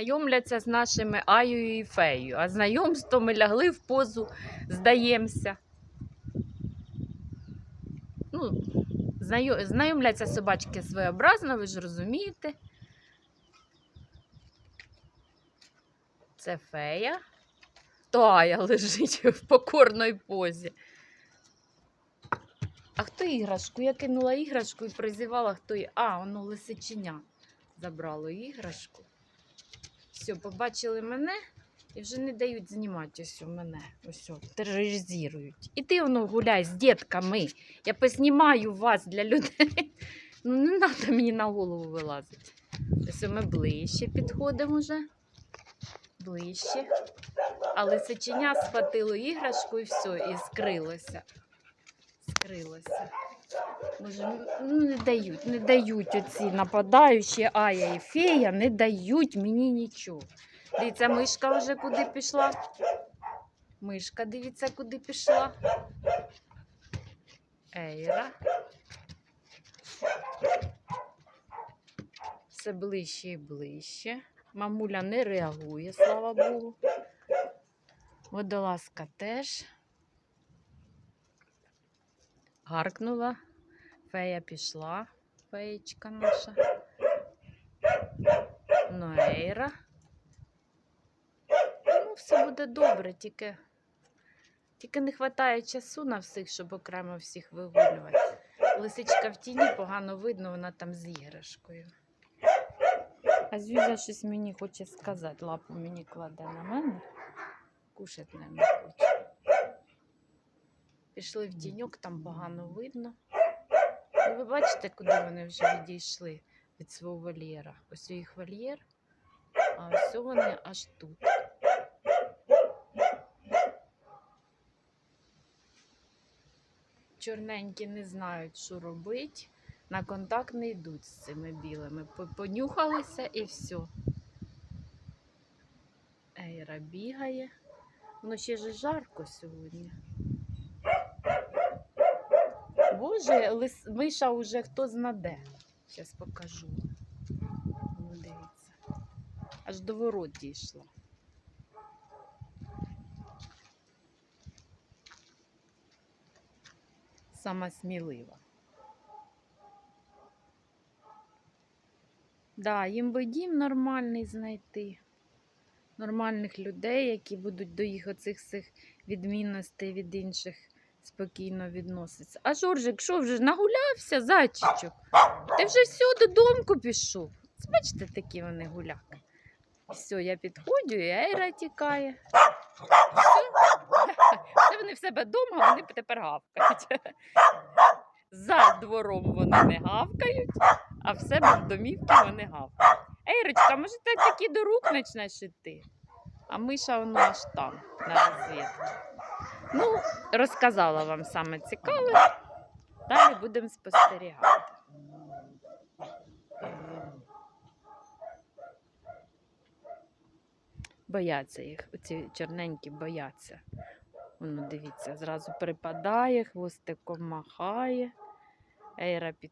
Знайомляться з нашими Аю і Феєю. А знайомство ми лягли в позу, здаємося. Ну, знайомляться собачки своєобразно, ви ж розумієте. Це фея. То Ая лежить в покорній позі. А хто іграшку? Я кинула іграшку і призивала, хто. А, воно лисиченя забрало іграшку. Все, побачили мене і вже не дають знімати у мене. Ось, тероризують. І ти воно гуляй з дітками. Я поснімаю вас для людей. Ну, не треба мені на голову вилазити. Ось ми ближче підходимо вже. Ближче. А лисиченя схватило іграшку і все, і скрилося. Скрилося. Боже, ну не дають, не дають оці нападаючі Ая і фея, не дають мені нічого. Дивіться, мишка вже куди пішла. Мишка, дивіться, куди пішла. Ейра. Все ближче і ближче. Мамуля не реагує, слава Богу. Водолазка теж. Гаркнула. Фея пішла, феєчка наша. Ноейра. Ну, все буде добре, тільки, тільки не вистачає часу на всіх, щоб окремо всіх вигулювати. Лисичка в тіні погано видно, вона там з іграшкою. А Зюзя щось мені хоче сказати, лапу мені кладе на мене. Кушать не хоче. Пішли в тіньок, там погано видно. Ви бачите, куди вони вже відійшли від свого вольєра. Ось їх вольєр, а ось вони аж тут. Чорненькі не знають, що робити. На контакт не йдуть з цими білими. Понюхалися і все. Ейра бігає. Воно ще ж жарко сьогодні. Боже, лис... миша уже хто знаде. Зараз покажу. Ну, дивіться. Аж до ворот дійшла. Сама смілива. Да, їм би дім нормальний знайти. Нормальних людей, які будуть до їх оцих всіх відмінностей від інших спокійно відноситься. А Жоржик, що вже нагулявся, зайчичок? Ти вже все додому пішов. Бачите, такі вони гуляки. Все, я підходжу, і Ейра тікає. Все. Це вони в себе вдома, вони тепер гавкають. За двором вони не гавкають, а в себе в домівці вони гавкають. Ейрочка, може ти такі до рук почнеш іти? А миша воно аж там, на розвідці. Ну, розказала вам саме цікаве. Далі будемо спостерігати. Бояться їх, оці чорненькі бояться. Воно, дивіться, зразу припадає, хвостиком махає. Ейра під